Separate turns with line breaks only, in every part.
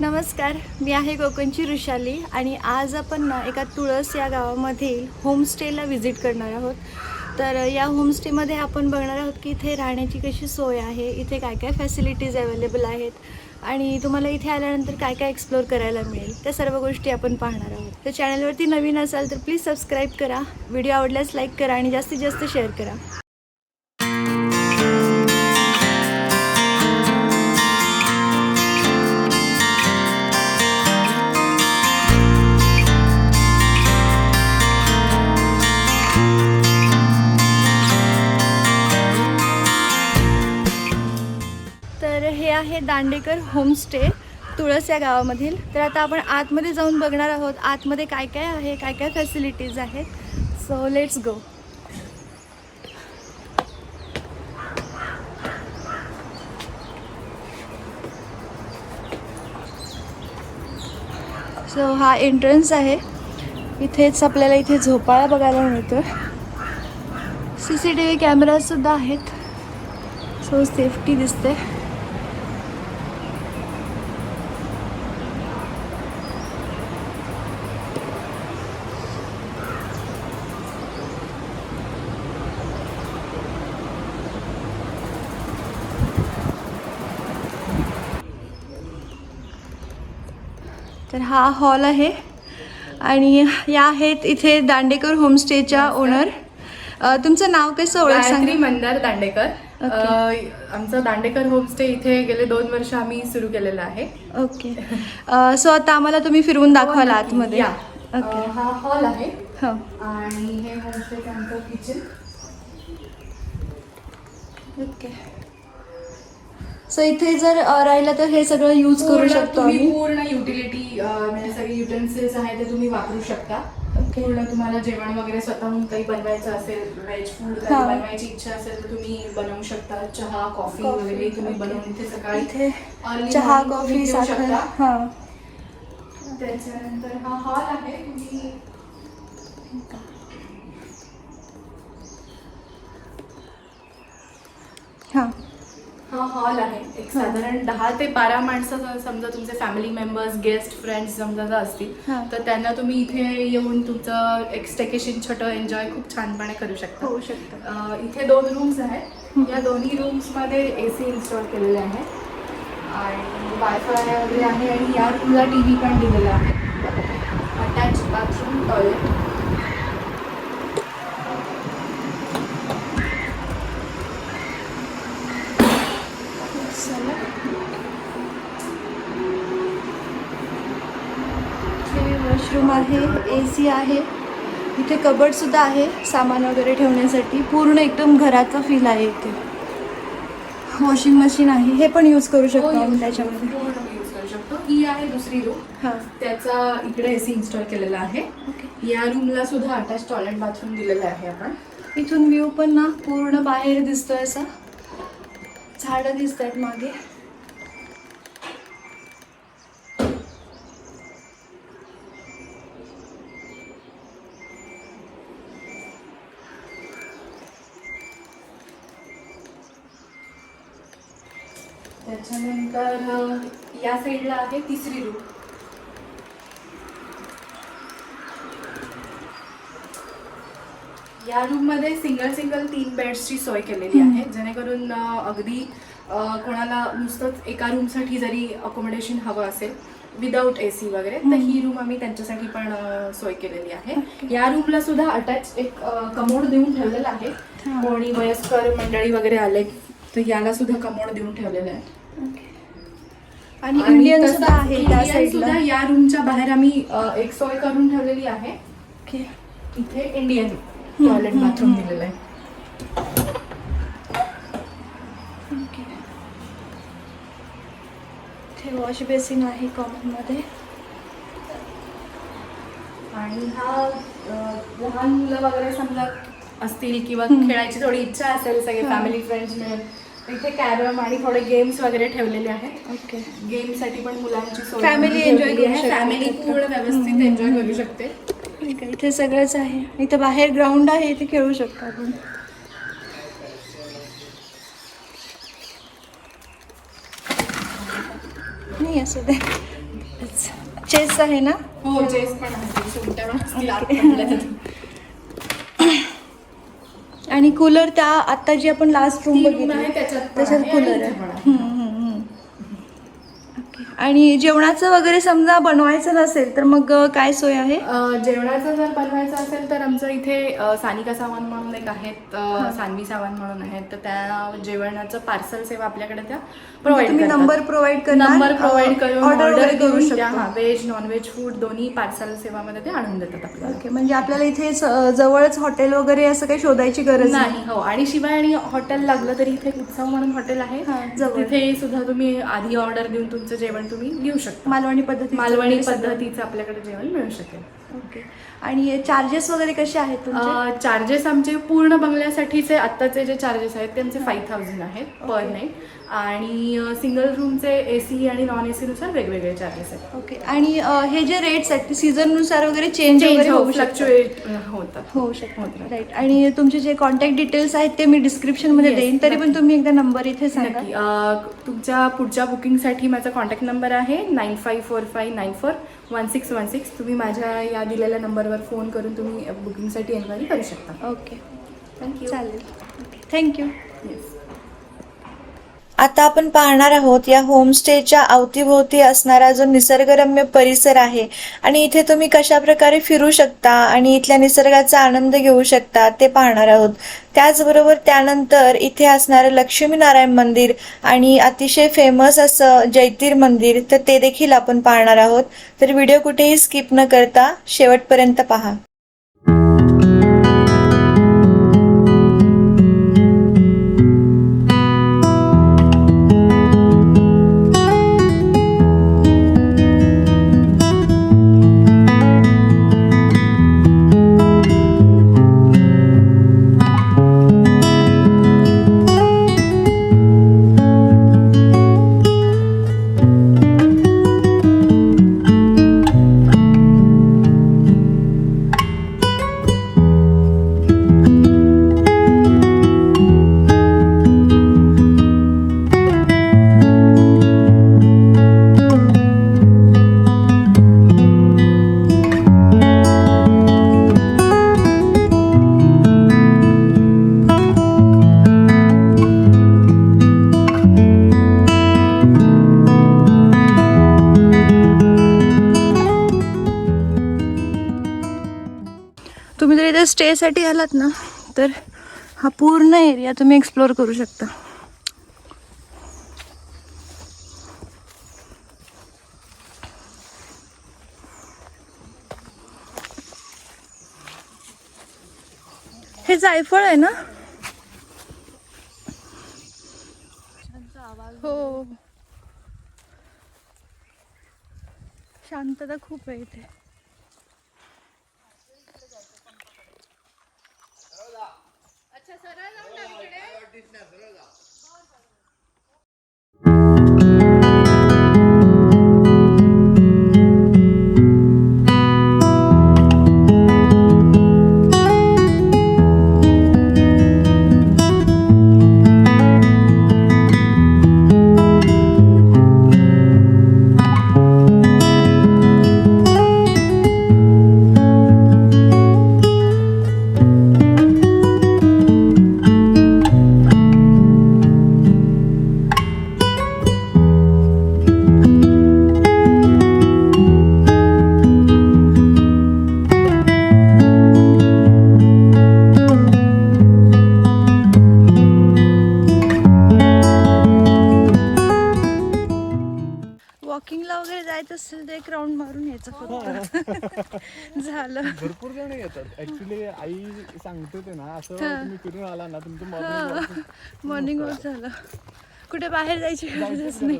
नमस्कार मी आहे कोकणची ऋषाली आणि आज आपण ना एका तुळस या गावामधील होमस्टेला व्हिजिट करणार आहोत. तर या होमस्टेमध्ये आपण बघणार आहोत की इथे राहण्याची कशी सोय आहे इथे काय काय फॅसिलिटीज अवेलेबल आहेत आणि तुम्हाला इथे आल्यानंतर काय काय एक्सप्लोअर करायला मिळेल त्या सर्व गोष्टी आपण पाहणार आहोत. तर चॅनलवरती नवीन असाल तर प्लीज सबस्क्राईब करा व्हिडिओ आवडल्यास लाईक करा आणि जास्तीत जास्त शेअर करा. आहे दांडेकर होमस्टे तुळस या गावामधील. तर आता आपण आतमध्ये जाऊन बघणार आहोत आतमध्ये काय काय आहे काय काय फॅसिलिटीज आहेत. सो लेट्स गो सो हा एंट्रन्स आहे. इथेच आपल्याला इथे झोपाळा बघायला मिळतो. सी सी टी व्ही कॅमेरासुद्धा आहेत. सो सेफ्टी दिसते. हा हॉल आहे. आणि या आहेत इथे दांडेकर होमस्टेच्या ओनर. तुमचं नाव कसं ओळख
गायत्री
सांगा
मंदार दांडेकर. अ, आमचं दांडेकर होमस्टे इथे गेले दोन वर्ष आम्ही सुरू केलेलं आहे.
ओके. सो आता आम्हाला तुम्ही फिरवून दाखवाल आतमध्ये.
या.
ओके.
अ, हा हॉल आहे.
हो.
आणि हे होमस्टेचं आमचं किचन
ओके. सो इथे जर राहिलं तर हे सगळं यूज करू शकतो आम्ही
पूर्ण युटिलिटी म्हणजे सगळे युटेन्सिल्स आहे ते तुम्ही वापरू शकता. पूर्ण तुम्हाला जेवण वगैरे स्वतःहून काही बनवायचं असेल व्हेज फूड. काही बनवायची इच्छा असेल तर तुम्ही बनवू शकता चहा कॉफी वगैरे तुम्ही. बनवून इथे सकाळी
चहा कॉफी
घेऊ शकता.
हां
त्याच्यानंतर हा हॉल आहे तुम्ही
हां
हा हॉल आहे. एक साधारण दहा ते बारा माणसं जर समजा तुमचे फॅमिली मेंबर्स गेस्ट फ्रेंड्स समजा जर असतील. तर त्यांना तुम्ही इथे येऊन तुमचं एक स्टेकेशन छोटं एन्जॉय खूप छानपणे करू शकता.
होऊ शकतं.
इथे दोन रूम्स आहेत. या दोन्ही रूम्समध्ये ए सी इन्स्टॉल केलेले आहे. आणि वायफाय वगैरे आहे आणि या रूमला टी व्ही पण दिलेला आहे. अटॅच बाथरूम टॉयलेट
चला इथे वॉशरूम आहे ए सी आहे. इथे कबड सुद्धा आहे सामान वगैरे ठेवण्यासाठी. पूर्ण एकदम घराचा फील आहे इथे. वॉशिंग मशीन आहे. हे पण यूज करू शकतो
हो,
आम्ही त्याच्यामध्ये.
पूर्ण यूज करू शकतो. ही आहे दुसरी रूम
हां.
त्याचा इकडे एसी इन्स्टॉल केलेला आहे. या रूमला सुद्धा अटॅच टॉयलेट बाथरूम दिलेलं आहे आपण.
इथून व्ह्यू पण ना पूर्ण बाहेर दिसतोय असा. झाडं दिसत आहेत मागे.
त्याच्यानंतर या साईडला आहे तिसरी रूम या रूममध्ये सिंगल सिंगल तीन बेड्सची सोय केलेली आहे. जेणेकरून अगदी कोणाला नुसतंच एका रूमसाठी जरी अकोमोडेशन हवं असेल विदाऊट ए सी वगैरे तर ही रूम आम्ही त्यांच्यासाठी पण सोय केलेली आहे. या रूमला सुद्धा अटॅच एक कमोड देऊन ठेवलेला आहे. कोणी वयस्कर मंडळी वगैरे आले तर याला सुद्धा कमोड देऊन ठेवलेलं आहे.
आणि इंडियन सुद्धा आहे त्या साईडला
सुद्धा या रूमच्या बाहेर आम्ही अ, एक सोय करून ठेवलेली आहे
ओके
इथे इंडियन टॉयलेट बाथरूम. दिलेलं आहे
ओके इथे वॉश बेसिन आहे कॉमनमध्ये
आणि हा अ, लहान मुलं वगैरे समजा असतील किंवा. खेळायची थोडी इच्छा असेल सगळे. फॅमिली फ्रेंड्स मिळून इथे कॅरम आणि थोडे गेम्स वगैरे ठेवलेले आहेत.
ओके.
गेमसाठी पण मुलांची सोय
करू
आहे.
शकते.
फॅमिली पूर्ण व्यवस्थित. एन्जॉय करू शकते.
ठीक आहे. इथे सगळंच आहे. इथे बाहेर ग्राउंड आहे इथे खेळू शकतो आपण. नाही असू दे. चेस आहे ना?
हो चेस पण आहे सुट्ट्या पण असतील आतमधल्या त्याच्यात.
आणि कूलर त्या आता जी आपण लास्ट रूम बघितली
त्याच्यात
कूलर आहे
इथे पण आहे.
हम्म, हम्म, हम्म. ओके. आणि जेवणाचं वगैरे समजा बनवायचं नसेल तर मग काय सोय आहे?
जेवणाचं जर बनवायचं असेल तर आमचं इथे सानिका सावंत म्हणून एक आहेत सान्वी सावंत म्हणून आहेत. तर त्या जेवणाचं पार्सल सेवा आपल्याकडे त्या प्रोव्हाइड
तुम्ही नंबर प्रोव्हाइड करणार?
नंबर प्रोव्हाइड करून
ऑर्डर करू शकता.
व्हेज नॉनव्हेज फूड दोन्ही पार्सल सेवामध्ये ते आणून देतात आपल्याला.
ओके म्हणजे आपल्याला इथे जवळच हॉटेल वगैरे असं काही शोधायची गरज नाही?
हो. आणि शिवाय आणि हॉटेल लागलं तरी इथे उत्सव म्हणून हॉटेल आहे. तिथे सुद्धा तुम्ही आधी ऑर्डर देऊन तुमचं जेवण तुम्ही घेऊ शकता.
मालवणी पद्धती
मालवणी पद्धतीचं आपल्याकडे जेवण मिळू शकेल.
ओके. आणि चार्जेस वगैरे कसे आहेत
चार्जेस आमचे पूर्ण बंगल्यासाठीचे आत्ताचे जे चार्जेस आहेत त्यांचे फाईव्ह थाउजंड आहेत पर नाईट आणि सिंगल रूमचे ए सी आणि नॉन ए सीनुसार वेगवेगळे चार्जेस आहेत.
ओके. आणि हे जे रेट्स आहेत ते सीझननुसार वगैरे चेंज वगैरे होऊ
फ्लक्च्युएट होतात.
होऊ शकतात. राईट आणि तुमचे जे कॉन्टॅक्ट डिटेल्स आहेत ते मी डिस्क्रिप्शनमध्ये देईन. तरी पण. तुम्ही एकदा नंबर इथे सांगा.
तुमच्या पुढच्या बुकिंगसाठी माझा कॉन्टॅक्ट नंबर आहे nine five four five nine four one six one six. तुम्ही माझ्या या दिलेल्या नंबरवर फोन करून तुम्ही बुकिंगसाठी एन्क्वायरी करू शकता.
ओके.
थँक्यू
चालेल. थँक्यू
येस
आता आपण पाहणार आहोत या होमस्टेच्या अवतीभोवती असणारा जो निसर्गरम्य परिसर आहे. आणि इथे तुम्ही कशा प्रकारे फिरू शकता आणि इथल्या निसर्गाचा आनंद घेऊ शकता ते पाहणार आहोत. त्याचबरोबर त्यानंतर इथे असणारं लक्ष्मीनारायण मंदिर आणि अतिशय फेमस असं जैतीर मंदिर तर ते देखील आपण पाहणार आहोत. तर व्हिडिओ कुठेही स्किप न करता शेवटपर्यंत पहा.
स्टेसाठी आलात ना तर हा पूर्ण एरिया तुम्ही एक्सप्लोअर करू शकता. हे जायफळ आहे ना? हो. शांतता खूप आहे इथे. वॉकिंगला वगैरे जायचं असेल तर एक राऊंड मारून यायचं फक्त. झालं.
भरपूर जण येतात. ऍक्च्युली आई सांगते ते ना असं तुम्ही फिरून आला ना तुमचं मॉर्निंग
मॉर्निंग वॉक झालं. कुठे बाहेर जायची गरजच नाही.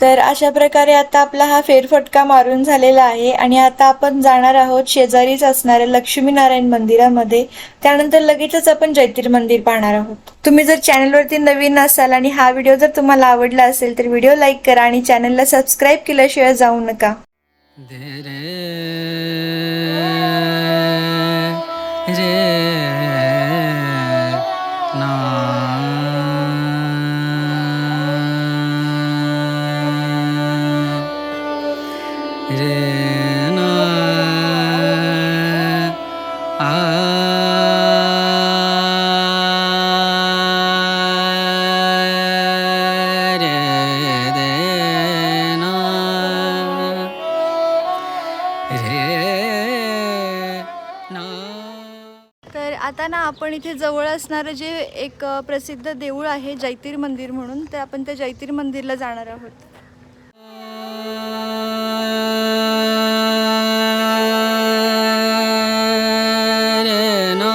तर अशा प्रकारे आता आपला हा फेरफटका मारून झालेला आहे आणि आता आपण जाणार आहोत शेजारीच असणाऱ्या लक्ष्मीनारायण मंदिरामध्ये. त्यानंतर लगेचच आपण जैतीर मंदिर पाहणार आहोत. तुम्ही जर चॅनलवरती नवीन असाल आणि हा व्हिडिओ जर तुम्हाला आवडला असेल तर व्हिडिओ लाईक करा आणि चॅनलला सबस्क्राईब केल्याशिवाय जाऊ नका.
दे रे
आता ना आपण इथे जवळ असणारं जे एक प्रसिद्ध देऊळ आहे जैतीर मंदिर म्हणून तर आपण त्या जैतीर मंदिरला जाणार आहोत
रे ना